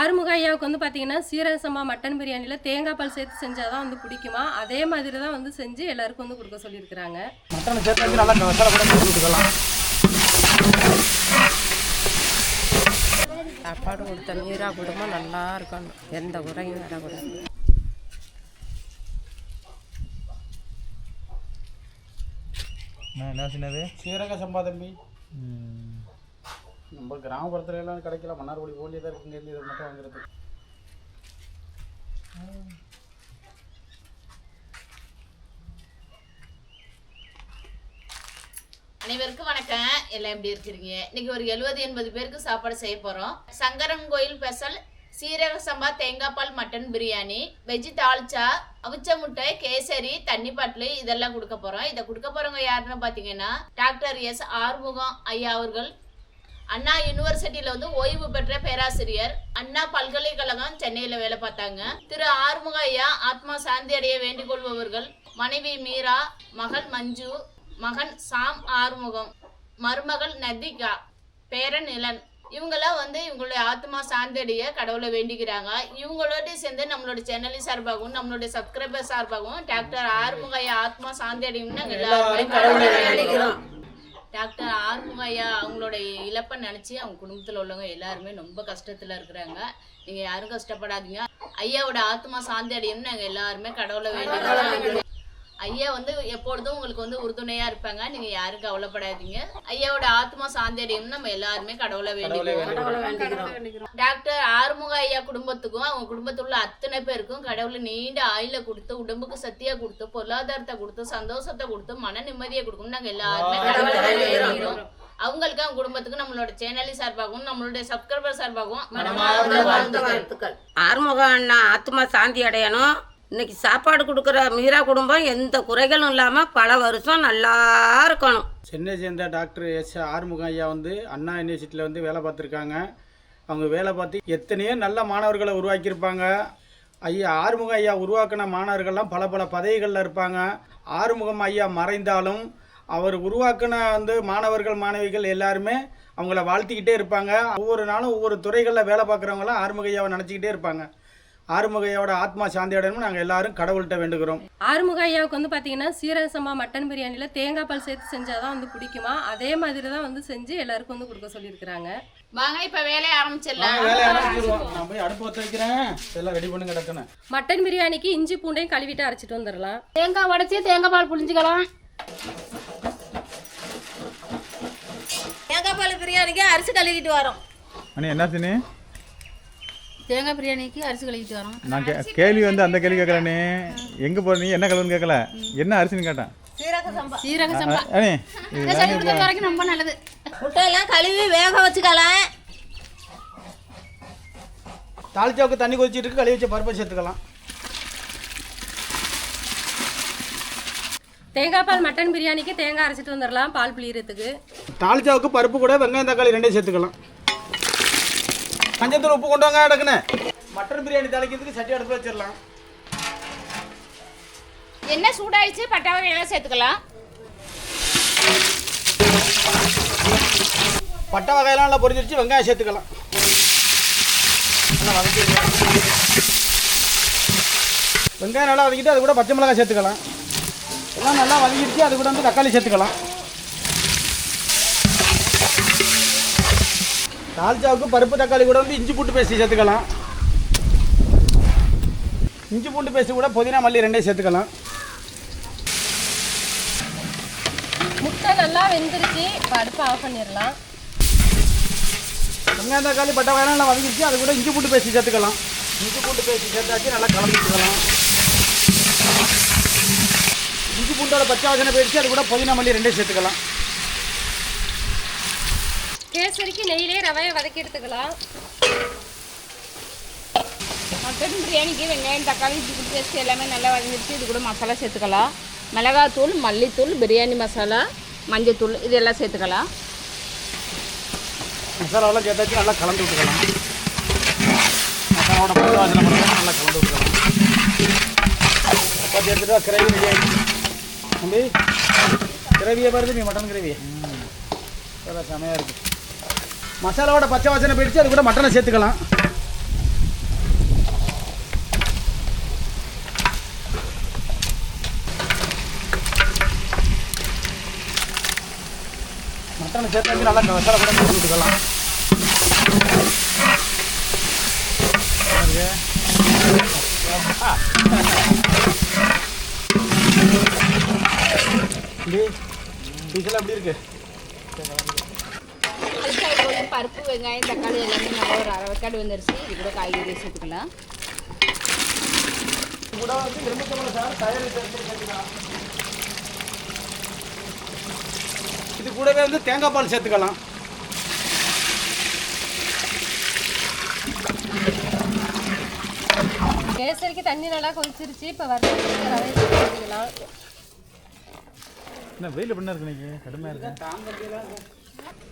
ஆறுமுக ஐயாவுக்கு வந்து பார்த்தீங்கன்னா சீரக சம்பா மட்டன் பிரியாணியில் தேங்காய் பால் சேர்த்து செஞ்சால் தான் வந்து பிடிக்குமா? அதே மாதிரி தான் வந்து செஞ்சு எல்லாருக்கும் வந்து கொடுக்க சொல்லியிருக்கிறாங்க. மட்டனை சேர்த்து நல்லா மசாலா கூட போட்டு விட்டுக்கலாம் சாப்பாடு கொடுத்த மீரா குடும்பம் நல்லா இருக்கணும். எந்த குறையும் வரக்கூடாது நான் என்ன சின்னது? சீரக சம்பா தம்பி நம்ம கிராமப்புறத்துல எல்லாம் கிடைக்கல மன்னார்குடி போலியே தான் இருக்குங்க இருந்து இதை மட்டும் வாங்குறது அனைவருக்கும் வணக்கம். எல்லாம் எப்படி இருக்கிறீங்க? இன்னைக்கு ஒரு எழுபது எண்பது பேருக்கு சாப்பாடு செய்ய போறோம். சங்கரன் கோயில் ஸ்பெஷல் சீரக சம்பா தேங்காய் பால் மட்டன் பிரியாணி வெஜ்ஜு தாளிச்சா அவிச்ச முட்டை கேசரி தண்ணி பாட்டில் இதெல்லாம் கொடுக்க போறோம். இதை கொடுக்க போறவங்க யாருன்னு பார்த்தீங்கன்னா டாக்டர் எஸ் ஆறுமுகம் ஐயா அவர்கள். அண்ணா யூனிவர்சிட்டியில வந்து ஓய்வு பெற்ற பேராசிரியர். அண்ணா பல்கலைக்கழகம் சென்னையில வேலை பார்த்தாங்க. திரு ஆறுமுக ஐயா ஆத்மா சாந்தி அடைய வேண்டிக் கொள்பவர்கள். மனைவி மீரா மகள் மஞ்சு மகன் சாம் ஆறுமுகம் மருமகள் நதிகா பேரன் இளன். இவங்கெல்லாம் வந்து இவங்களுடைய ஆத்மா சாந்தடைய கடவுளை வேண்டிக்கிறாங்க. இவங்களோட சேர்ந்து நம்மளோட சேனல் சார்பாகவும் நம்மளுடைய சப்ஸ்கிரைபர் சார்பாகவும் டாக்டர் ஆறுமுக ஐயா ஆத்மா சாந்தி அடையும்னு நாங்க எல்லாருமே கடவுளை வேண்டிக்கிறோம். டாக்டர் ஆறுமுகையா அவங்களோட இழப்பை நினச்சி அவங்க குடும்பத்தில் உள்ளவங்க எல்லாருமே ரொம்ப கஷ்டத்தில் இருக்கிறாங்க. நீங்கள் யாரும் கஷ்டப்படாதீங்க. ஐயாவோட ஆத்மா சாந்தி அடையும்னு நாங்கள் எல்லாருமே கடவுளை வேண்டிக்கிறோம். ஐயா வந்து எப்பொழுதும் உங்களுக்கு வந்து உறுதுணையாக இருப்பாங்க. நீங்கள் யாரும் கவலைப்படாதீங்க. ஐயாவோட ஆத்மா சாந்தி அடையும்னு நம்ம எல்லாருமே கடவுளை வேண்டிக்கிறோம். டாக்டர் ஆறுமுக ஐயா குடும்பத்துக்கும் அவங்க குடும்பத்தில் உள்ள அத்தனை பேருக்கும் கடவுளை நீண்ட ஆயுள கொடுத்து உடம்புக்கு சக்தியா கொடுத்து பொருளாதாரத்தை கொடுத்து சந்தோஷத்தை கொடுத்து மன நிம்மதியை கொடுக்கணும் நாங்க எல்லாருமே கடவுளை வேண்டிக்கிறோம். அவங்களுக்கு அவங்க குடும்பத்துக்கு நம்மளோட சேனல் சார்பாகவும் நம்மளுடைய சப்ஸ்கிரைபர் சார்பாகவும் மனமார்ந்த வாழ்த்துக்கள். ஆறுமுகம் அண்ணா ஆத்மா சாந்தி அடையணும். இன்னைக்கு சாப்பாடு கொடுக்குற மீரா குடும்பம் எந்த குறைகளும் இல்லாமல் பல வருஷம் நல்லா இருக்கணும். சென்னை சேர்ந்த டாக்டர் எஸ் ஆறுமுகம் ஐயா வந்து அண்ணா யூனிவர்சிட்டியில் வந்து வேலை பார்த்துருக்காங்க. அவங்க வேலை பார்த்து எத்தனையோ நல்ல மாணவர்களை உருவாக்கியிருப்பாங்க. ஐயா ஆறுமுகம் ஐயா உருவாக்கின மாணவர்கள்லாம் பல பல பதவிகளில் இருப்பாங்க. ஆறுமுகம் ஐயா மறைந்தாலும் அவர் உருவாக்கின வந்து மாணவர்கள் மாணவிகள் எல்லாருமே அவங்கள வாழ்த்திக்கிட்டே இருப்பாங்க. ஒவ்வொரு நாளும் ஒவ்வொரு துறைகளில் வேலை பார்க்குறவங்களாம் ஆறுமுக ஐயாவை நினச்சிக்கிட்டே இருப்பாங்க. ஆறுமுக ஐயாவோட ஆத்மா சாந்தி அடையணும்னு நாங்கள் எல்லாரும் கடவுள்கிட்ட வேண்டுகிறோம். ஆறுமுக ஐயாவுக்கு வந்து பார்த்தீங்கன்னா சீரக சம்பா மட்டன் பிரியாணியில் தேங்காய் பால் சேர்த்து செஞ்சால் தான் வந்து பிடிக்குமா? அதே மாதிரி தான் வந்து செஞ்சு எல்லாருக்கும் வந்து கொடுக்க சொல்லியிருக்கிறாங்க. வாங்க இப்ப வேலையை ஆரம்பிச்சிடலாம். வேலையை ஆரம்பிச்சிருவோம். நான் போய் அடுப்பு வச்சு வைக்கிறேன். எல்லாம் ரெடி பண்ணி கிடக்கணும் மட்டன் பிரியாணிக்கு இஞ்சி பூண்டையும் கழுவிட்டு அரைச்சிட்டு வந்துடலாம். தேங்காய் உடச்சி தேங்காய் பால் புளிஞ்சிக்கலாம் தேங்காய் பால் பிரியாணிக்கு அரிசி கழுவிட்டு வரோம். அண்ணே என்ன தேங்காய் பிரியாணிக்கு அரிசி கழுவிட்டு வரோம். நான் கே கேள்வி வந்து அந்த கேள்வி கேட்கலண்ணே. எங்கே போகிற நீ என்ன கலர்னு கேட்கல. என்ன அரிசின்னு கேட்டேன். சீரக சம்பா. அண்ணே இது இதை சொல்லி கொடுத்த வரைக்கும் ரொம்ப நல்லது. முட்டையெல்லாம் கழுவி வேக வச்சுக்கலாம் தாளிச்சாவுக்கு தண்ணி கொதிச்சிட்டு இருக்கு கழுவி வச்ச பருப்பை சேர்த்துக்கலாம். தேங்காய் பால் மட்டன் பிரியாணிக்கு தேங்காய் அரைச்சிட்டு வந்துடலாம் பால் புளியறதுக்கு. தாளிச்சாவுக்கு பருப்பு கூட வெங்காயம் தக்காளி ரெண்டையும் சேர்த்துக்கலாம். மஞ்சத்தூள் உப்பு கொண்டு வாங்க டக்குன்னு மட்டன் பிரியாணி தாளிக்கிறதுக்கு சட்டி அடுப்பு வச்சிடலாம். என்ன சூடாயிடுச்சு? பட்டை வகையெல்லாம் சேர்த்துக்கலாம். பட்டை வகையெல்லாம் நல்லா பொரிஞ்சிருச்சு வெங்காயம் சேர்த்துக்கலாம். நல்லா வதக்கிடலாம். வெங்காயம் நல்லா வதக்கிட்டு அது கூட பச்சை மிளகாய் சேர்த்துக்கலாம். எல்லாம் நல்லா வதக்கிடுச்சு அது கூட வந்து தக்காளி சேர்த்துக்கலாம். தால்ச்சாவுக்கு பருப்பு தக்காளி கூட வந்து இஞ்சி பூண்டு பேஸ்ட் சேர்த்துக்கலாம். இஞ்சி பூண்டு பேஸ்ட் கூட புதினா மல்லி ரெண்டையும் சேர்த்துக்கலாம். முட்டை நல்லா வெந்துருச்சு. அடுப்பை ஆஃப் பண்ணிடலாம். வெங்காயம் தக்காளி பட்டை நல்லா வதங்கிடுச்சு அது கூட இஞ்சி பூண்டு பேஸ்ட் சேர்த்துக்கலாம். இஞ்சி பூண்டு பேஸ்ட் சேர்த்தாச்சு நல்லா கலந்துக்கலாம். இஞ்சி பூண்டோட பச்சை வாசனை போயிடுச்சு. அது கூட புதினா மல்லி ரெண்டையும் சேர்த்துக்கலாம். கேசரிக்கு நெய்யிலே ரவையை வதக்கி எடுத்துக்கலாம். மட்டன் பிரியாணிக்கு வெங்காயம் தக்காளி இஞ்சி பேஸ்ட் எல்லாமே நல்லா வதங்கிடுச்சு. இது கூட மசாலா சேர்த்துக்கலாம். மிளகாத்தூள் மல்லித்தூள் பிரியாணி மசாலா மஞ்சத்தூள் இதெல்லாம் சேர்த்துக்கலாம். மசாலாவெல்லாம் சேர்த்தாச்சு நல்லா கலந்து விட்டுக்கலாம். மசாலாவோட பச்சை வாசனை மட்டும் நல்லா கலந்து விட்டுக்கலாம். அப்போ சேர்த்துட்டா கிரேவி ரெடி ஆகிடுச்சு தம்பி கிரேவியை பாருது நீ மட்டன் கிரேவி. செமையாக இருக்குது மசாலாவோட பச்சை வாசனை போயிடுச்சு அது கூட மட்டனை சேர்த்துக்கலாம் மட்டனை சேர்த்து நல்லா மசாலா கூட போட்டுக்கலாம் இதில் அப்படி இருக்குது பருப்பு வெங்காயம் தக்காளி எல்லாமே நல்லா ஒரு அரை வெக்காடு வந்துருச்சு. இது கூட காய்கறி சேர்த்துக்கலாம் கூட வந்து தயிர் இது கூடவே வந்து தேங்காய் பால் சேர்த்துக்கலாம். கேசரிக்கு தண்ணி நல்லா கொதிச்சிருச்சு. இப்போ வறுத்து ரவை சேர்த்துக்கலாம் என்ன வெயில் பண்ண இருக்கு இன்னைக்கு கடுமையாக இருக்கு?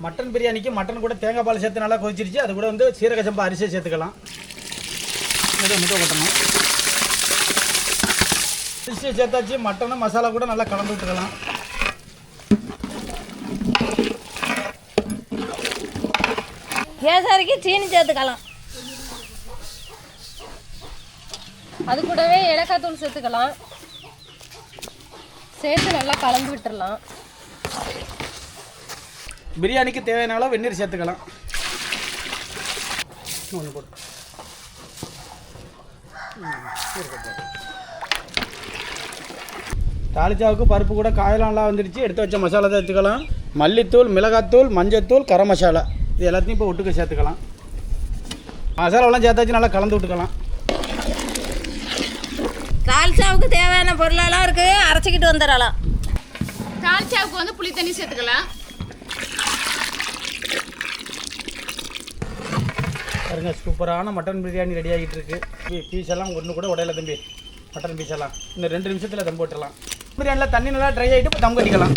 மட்டன் பிரியாணிக்கு மட்டன் கூட தேங்காய் பால் சேர்த்து நல்லா கொதிச்சிருச்சு. அது கூட வந்து சீரக சம்பா அரிசியை சேர்த்துக்கலாம். இதை முட்டை கொட்டணும். அரிசியை சேர்த்தாச்சு மட்டனும் மசாலா கூட நல்லா கலந்து விட்டுக்கலாம் கேசரிக்கு சீனி சேர்த்துக்கலாம். அது கூடவே ஏலக்காய் தூள் சேர்த்துக்கலாம். சேர்த்து நல்லா கலந்து விட்டுடலாம் பிரியாணிக்கு தேவையான அளவு வெந்நீர் சேர்த்துக்கலாம். ஒன்று போட்டு தாளிச்சாவுக்கு பருப்பு கூட காயெல்லாம் நல்லா வந்துடுச்சு. எடுத்து வச்ச மசாலா தான் எடுத்துக்கலாம். மல்லித்தூள் மிளகாத்தூள் மஞ்சத்தூள் கரம் மசாலா. இது எல்லாத்தையும் இப்போ ஒட்டுக்க சேர்த்துக்கலாம். மசாலாவெல்லாம் சேர்த்தாச்சு நல்லா கலந்து விட்டுக்கலாம். தால்சாவுக்கு தேவையான பொருளெல்லாம் இருக்குது அரைச்சிக்கிட்டு வந்துடலாம். தால்ச்சாவுக்கு வந்து புளி தண்ணி சேர்த்துக்கலாம். பாருங்க சூப்பரான மட்டன் பிரியாணி ரெடி ஆகிட்டு இருக்கு பீஸ் எல்லாம் ஒன்று கூட உடையல தம்பி. மட்டன் பீஸ் எல்லாம். இன்னும் ரெண்டு நிமிஷத்தில் தம் போட்டுடலாம். பிரியாணியில் தண்ணி நல்லா ட்ரை ஆகிட்டு இப்போ தம் கட்டிக்கலாம்.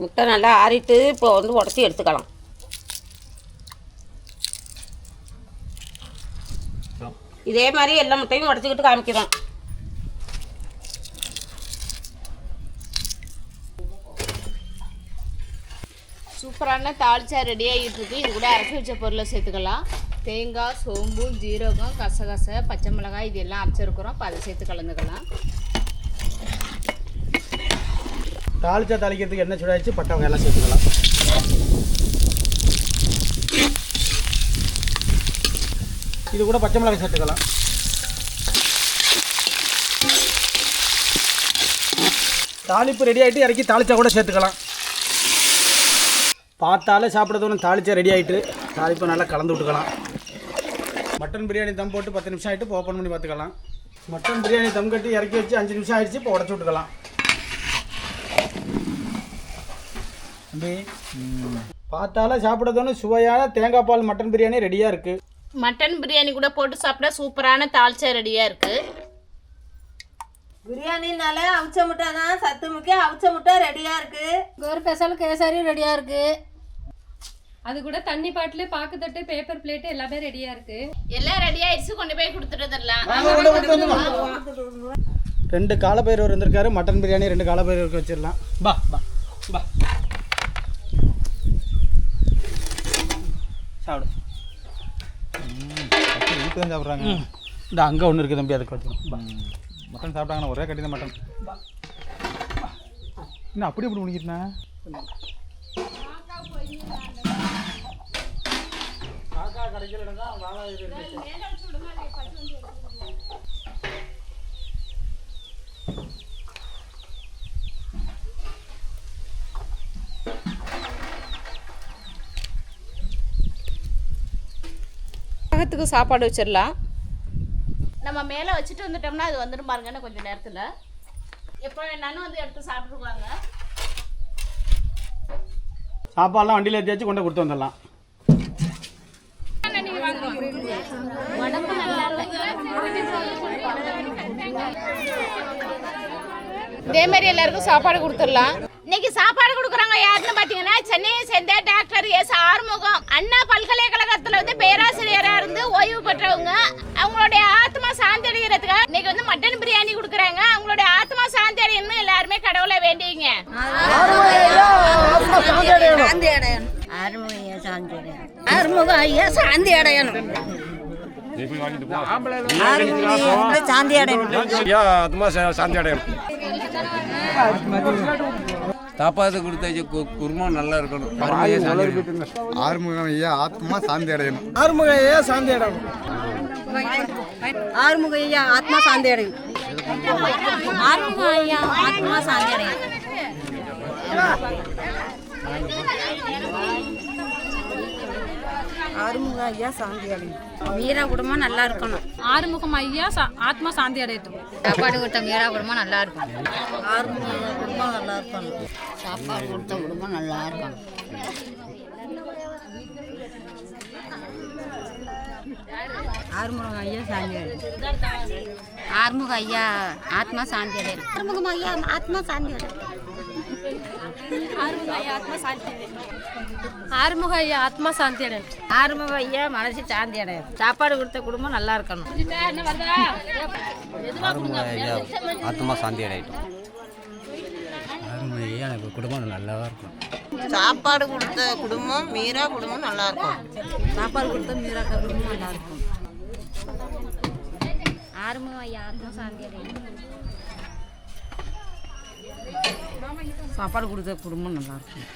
முட்டை நல்லா ஆறிட்டு இப்போ வந்து உடச்சி எடுத்துக்கலாம். இதே மாதிரி எல்லா முட்டையும் உடச்சிக்கிட்டு காமிக்கிறோம். சூப்பரான தாளிச்சா ரெடி ஆகிட்டு இருக்கு இது கூட அரைச்சி வச்ச பொருளை சேர்த்துக்கலாம். தேங்காய் சோம்பு ஜீரகம் கசகசை பச்சை மிளகாய் இது எல்லாம் அரைச்சிருக்கிறோம் இப்போ அதை சேர்த்து கலந்துக்கலாம். தாளிச்சா தாளிக்கிறதுக்கு என்ன சூடாச்சு பட்டை எல்லாம் சேர்த்துக்கலாம். இது கூட பச்சை மிளகாய் சேர்த்துக்கலாம். தாளிப்பு ரெடி ஆகிட்டு இறக்கி தாளிச்சா கூட சேர்த்துக்கலாம். பார்த்தாலே சாப்பிட்றது ஒன்று தாளிச்சா ரெடி ஆகிட்டு தாளிப்பை நல்லா கலந்து விட்டுக்கலாம். மட்டன் பிரியாணி தம் போட்டு பத்து நிமிஷம் ஆகிட்டு ஓப்பன் பண்ணி பார்த்துக்கலாம். மட்டன் பிரியாணி தம் கட்டி இறக்கி வச்சு அஞ்சு நிமிஷம் ஆயிடுச்சு இப்போ உடச்சி விட்டுக்கலாம். தம்பி பார்த்தாலே சாப்பிட்றதுன்னு சுவையான தேங்காய் பால் மட்டன் பிரியாணி ரெடியாக இருக்குது மட்டன் பிரியாணி கூட போட்டு சாப்பிட சூப்பரான தால்ச்சா ரெடியாக இருக்குது பிரியாணினாலே அவிச்ச முட்டை தான் சத்து முக்கியம் அவிச்ச முட்டை ரெடியாக இருக்குது ஒரு ஸ்பெஷல் கேசரி ரெடியாக இருக்குது அது கூட தண்ணி பாட்டிலு பாக்கு தட்டு பேப்பர் பிளேட்டு எல்லாமே ரெடியாக இருக்குது எல்லாம் ரெடி ஆயிடுச்சு கொண்டு போய் கொடுத்துட்டு ரெண்டு காலப்பயிர் வந்திருக்காரு மட்டன் பிரியாணி ரெண்டு காலப்பயிர் வச்சிடலாம். பா பா பா சாப்பிடு. வீட்டு தான் சாப்பிட்றாங்க இந்த அங்கே ஒன்று இருக்குது தம்பி அதுக்கு வச்சுக்கணும் மட்டன் சாப்பிட்டாங்கன்னா ஒரே கட்டி தான் மட்டன் என்ன அப்படி எப்படி முடிக்கிட்டேன் பக்கத்துக்கு சாப்பாடு வச்சிடலாம். நம்ம மேலே வச்சுட்டு வந்துட்டோம்னா அது வந்துடும் பாருங்கன்னு கொஞ்சம் நேரத்தில். எப்போ வேணாலும் வந்து எடுத்து சாப்பிட்ருவாங்க சாப்பாடுலாம் வண்டியில் ஏற்றியாச்சு கொண்டு கொடுத்து வந்துடலாம் உடம்பு நல்லா இல்லை இதே மாதிரி எல்லாருக்கும் சாப்பாடு கொடுத்துடலாம். இன்னைக்கு சாப்பாடு கொடுக்குறாங்க யாருன்னு பார்த்தீங்கன்னா சென்னையை சேர்ந்த டாக்டர் எஸ் ஆறுமுகம். அண்ணா பல்கலைக்கழகத்தில் வந்து பேராசிரியராக இருந்து ஓய்வு பெற்றவங்க. அவங்களுடைய ஆத்மா சாந்தி அடைகிறதுக்காக இன்னைக்கு வந்து மட்டன் பிரியாணி கொடுக்குறாங்க. அவங்களுடைய ஆத்மா சாந்தி அடையணும்னு எல்லாருமே கடவுளை வேண்டிங்க ஆறுமுகம் ஐயா சாந்தி அடையணும். ஐயா ஆத்மா சா- சாந்தி அடையும் சாப்பாடு கொடுத்தாச்சு கு- குருமா நல்லா இருக்கணும். ஆறுமுகம் ஐயா ஆத்மா சாந்தி அடையணும். ஆறுமுக ஐயா சாந்தி இடம் ஆறுமுக ஐயா ஆத்மா சாந்தி அடையும் ஆறுமுக ஐயா ஆத்மா சாந்தி அடையும் ஆறுமுக ஐயா சாந்தி அடையும். மீரா குடும்பம் நல்லா இருக்கணும். ஆறுமுகம் ஐயா ஆத்மா சாந்தி அடையட்டும். சாப்பாடு கொடுத்த மீரா குடும்பம் நல்லா இருக்கும் ஆறுமுக குடும்பம் நல்லா இருப்பாங்க சாப்பாடு கொடுத்த குடும்பம் நல்லா இருக்கும் ஆறுமுக ஐயா சாந்தி அடையும். ஆறுமுக ஐயா ஆத்மா சாந்தி அடையும் ஆறுமுகம் ஐயா ஆத்மா சாந்தி அடையும் ஆறுமுக ஐயா ஆத்மா சாந்தி அடையும் ஆறுமுக ஐயா மனசு சாந்தி அடையும் சாப்பாடு கொடுத்த குடும்பம் நல்லா இருக்கணும். ஆத்மா சாந்தி அடையட்டும். சாப்பாடு கொடுத்த குடும்பம் மீரா குடும்பம் நல்லா இருக்கும் சாப்பாடு கொடுத்த மீரா குடும்பம் நல்லா இருக்கும் ஆறுமுக ஐயா ஆத்மா சாந்தி அடையும் சாப்பாடு கொடுத்த குடும்பம் நல்லா இருக்கும்.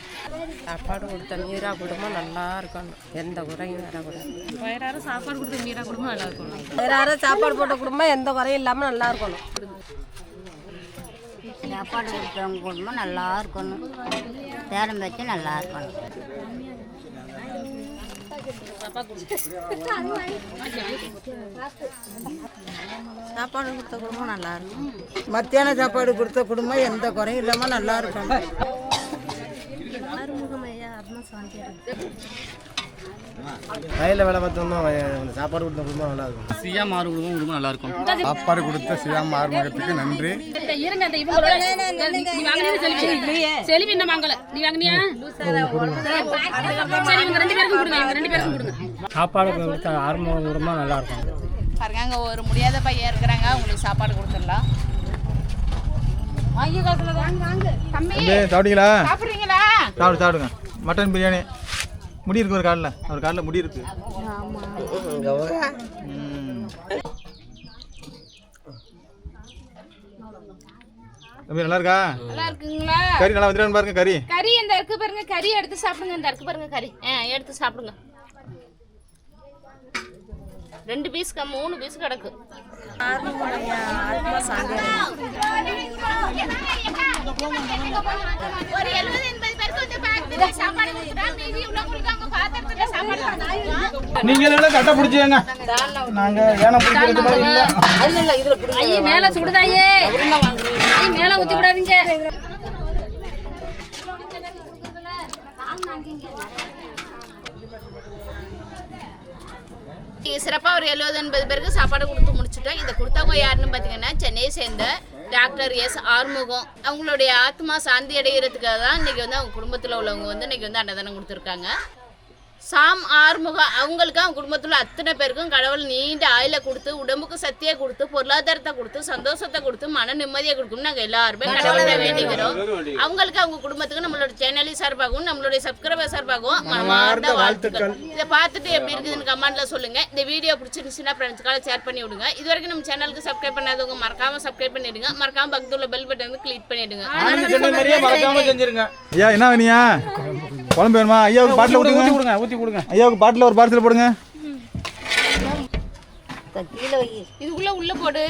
சாப்பாடு கொடுத்த மீரா குடும்பம் நல்லா இருக்கணும் எந்த குறையும் வரக்கூடாது வயிறார சாப்பாடு கொடுத்த மீரா குடும்பம் நல்லா இருக்கணும் வேற யாரும் சாப்பாடு போட்ட குடும்பம் எந்த குறையும் இல்லாமல் நல்லா இருக்கணும். சாப்பாடு கொடுத்தவங்க குடும்பம் நல்லா இருக்கணும். சேலம் வச்சு நல்லா இருக்கணும். சாப்பாடு கொடுத்த குடும்பம் நல்லா இருக்கும். மத்தியான சாப்பாடு கொடுத்த குடும்பம் எந்த குறையும் இல்லாமல் நல்லா இருக்கும். வயலில் வேலை பார்த்தோம்னா சாப்பாடு கொடுத்த குடும்பம் நல்லா இருக்கும். சியா மாறு குடும்பம் குடும்பம் நல்லா இருக்கும். சாப்பாடு கொடுத்த சியாம் ஆறுமுகத்துக்கு நன்றி. இருங்க அந்த இவங்களோட நீ வாங்கினது செல்வி. செல்வி என்ன வாங்கல நீ வாங்கினியா? சரி இவங்க ரெண்டு பேருக்கும் கொடுங்க இவங்க ரெண்டு பேருக்கும் கொடுங்க. சாப்பாடு கொடுத்த ஆறுமுக குடும்பம் நல்லா இருக்கும். பாருங்க அங்கே ஒரு முடியாத பையன் இருக்கிறாங்க. அவங்களுக்கு சாப்பாடு கொடுத்துடலாம். வாங்கி காசுல வாங்க. தம்பி தம்பி சாப்பிட்டீங்களா? சாப்பிட்றீங்களா? சாப்பிடு சாப்பிடுங்க. மட்டன் பிரியாணி. முடி இருக்கு ஒரு காலில். ஒரு காலில் முடி இருக்கு. தம்பி நல்லா இருக்கா? நல்லா இருக்குங்களா கறி நல்லா வந்துடான்னு பாருங்க கறி. கறி இந்த இருக்கு பாருங்க கறி எடுத்து சாப்பிடுங்க இந்த இருக்கு பாருங்க கறி. ஆ எடுத்து சாப்பிடுங்க. ரெண்டு பீஸ் மூணு பீஸ் கிடக்கு. ஒரு எழுபது எல்லாம் கட்ட பிடிச்சிங்க நாங்கள் ஏன பிடிக்கிறது மாதிரி இல்லை. ஐயே மேல சுடுதாயே. ஐயே மேல ஊத்தி விடாதீங்க சிறப்பாக ஒரு எழுபது எண்பது பேருக்கு சாப்பாடு கொடுத்து முடிச்சுட்டோம் இதை கொடுத்தவங்க யாருன்னு பார்த்தீங்கன்னா சென்னையை சேர்ந்த டாக்டர் எஸ் ஆறுமுகம் அவங்களுடைய ஆத்மா சாந்தி அடைகிறதுக்காக தான் இன்னைக்கு வந்து அவங்க குடும்பத்தில் உள்ளவங்க வந்து இன்னைக்கு வந்து அன்னதானம் கொடுத்துருக்காங்க. சாம் ஆறுமுகம் அவங்களுக்கு அவங்க குடும்பத்தில் அத்தனை பேருக்கும் கடவுள் நீண்ட ஆயில கொடுத்து உடம்புக்கு சக்தியை கொடுத்து பொருளாதாரத்தை கொடுத்து சந்தோஷத்தை கொடுத்து மன நிம்மதியை கொடுக்கணும் நாங்கள் எல்லாருமே கடவுளை வேண்டிக்கிறோம். அவங்களுக்கு அவங்க குடும்பத்துக்கு நம்மளோட சேனலி சார்பாகவும் நம்மளுடைய சப்ஸ்கிரைபர் சார்பாகவும் மனமார்ந்த வாழ்த்துக்கள். இதை பார்த்துட்டு எப்படி இருக்குதுன்னு கமெண்ட்ல சொல்லுங்க. இந்த வீடியோ பிடிச்சிருந்துச்சுன்னா ஃப்ரெண்ட்ஸ்க்காக ஷேர் பண்ணி விடுங்க. இது வரைக்கும் நம்ம சேனலுக்கு சப்ஸ்கிரைப் பண்ணாதவங்க மறக்காம சப்ஸ்கிரைப் பண்ணிடுங்க. மறக்காம பக்கத்துல பெல் பட்டன் வந்து கிளிக் பண்ணிடுங்க. மறக்காம செஞ்சிருங்க. ஐயா என்ன வேணியா குழம்பு வேணுமா? ஐயாவுக்கு பாட்டில் ஊற்றி கொடுங்க ஊற்றி கொடுங்க ஐயாவுக்கு பாட்டில் ஒரு பார்சல் போடுங்க. இது உள்ள உள்ள போடு.